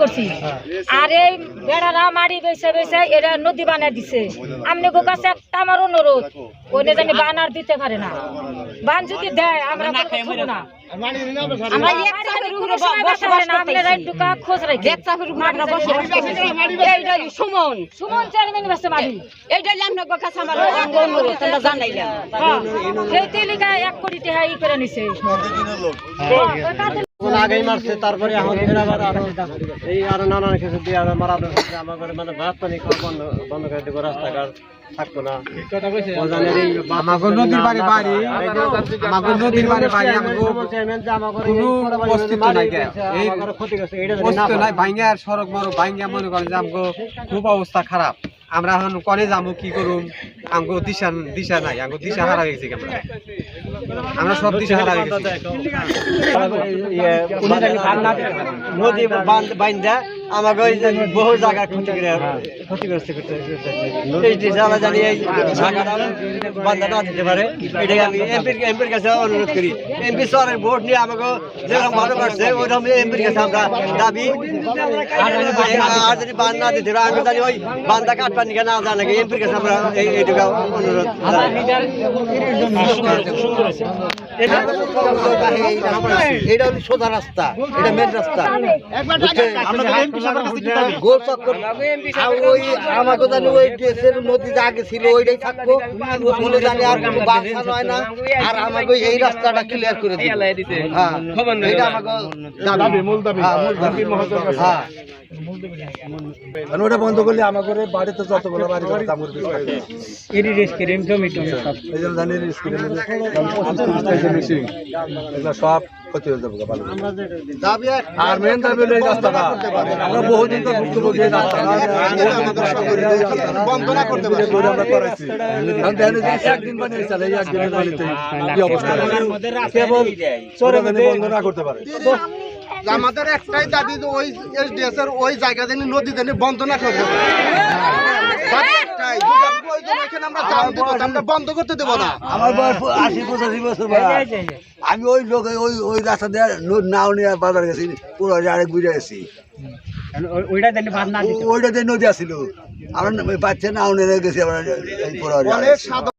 করছি। আর এই বেড়ারা মারি বেছে বেছে এরা নদী বানায় দিছে। আমনে গো কাছে একটা আমার অনুরোধ ওনে জানি বানার দিতে পারে না। বান যদি দেয় আমরা না সুমন। সুমন চেয়ারম্যান বাসে মারি এইটা আমরা কাছে আমার অনুরোধ তোমরা জানাইলাম হ্যাঁ। সেই তেলিকা এক কোটি টাকা ই করে নিছে। কোন আগেই মারছে তারপরে এখন ফের আবার আরও এই আরও নানান কিছু দিয়ে আরও মারা ধরছে আমাদের মানে ভাত পানি খাওয়া বন্ধ বন্ধ করে দেবো রাস্তাঘাট থাকতো না। ওজানের নদীর বাড়ি বাড়ি। আমাগো নদীর বাড়ি বাড়ি আমাগো কোনো নাই গে। এই ক্ষতি করছে এটা যদি না অস্তিত্ব নাই পায়। ভাঙ্গা সড়ক মরক ভাঙ্গা মনে করেন যে আমগো খুব অবস্থা খারাপ। আমরা এখন কনে যাব কি করুম? আমগো দিশা দিশা নাই আমগো দিশা হারা গেছি আমরা আমরা সব দিশা হারা গেছি। নদী বাইন্দা আমাকে বহু জায়গা ক্ষতি করে ক্ষতিগ্রস্ত করতে এই যে জানি এই জায়গাটা বান্ধা না দিতে পারে এটাই আমি এমপির এমপির কাছে অনুরোধ করি। এমপি শহরের ভোট নিয়ে আমাকে যেরকম ভালো করছে ওইরকম এমপির কাছে আমরা দাবি আর যদি বান্ধ না দিতে পারে আমি জানি ওই বান্ধা কাটবার নিকে না জানা এমপির কাছে আমরা এই অনুরোধ এটা হলো সোজা রাস্তা এটা মেন রাস্তা। ওই আমাকে জানি ওই দেশের মধ্যে যা আগে ছিল ওইটাই থাকব। ওখানে জানি আর কোনো বাসা নয় না। আর আমাকে এই রাস্তাটা ক্লিয়ার করে দিবে। হ্যাঁ। এটা আমাকে দাবি মূল দাবি। হ্যাঁ হ্যাঁ। ওটা বন্ধ করলে ঘরে বাড়িতে যতগুলো বাড়ি এই জন্য মেশিন এগুলো সব ক্ষতি হয়ে যাবে ভালো দাবি আর মেন দাবি হলো এই রাস্তাটা। আমরা বহুদিন তো ভুক্তভোগী এই রাস্তাটা। বন্ধ না করতে পারে। আমরা করাইছি। কারণ যে একদিন বানিয়ে চলে এই একদিনের বাড়িতে কি অবস্থা? কেবল চোরে বন্ধ না করতে পারে। আমাদের একটাই দাবি যে ওই এসডিএস এর ওই জায়গা জানি নদী জানি বন্ধ না করতে পারে। দাবি একটাই, যদি আপনি ওই জন্য এখানে আমরা জাম দিব, আমরা বন্ধ করতে দেবো না। আমার বয়স আশি পঁচাশি বছর বয়স আমি ওই লোক ওই ওই রাস্তা দিয়ে নাও নিয়ে বাজার গেছি পুরো আরেক ঘুরে গেছি। ওইটা দিয়ে নদী আসিল। আমার বাচ্চা নাও নিয়ে গেছি আমরা পুরো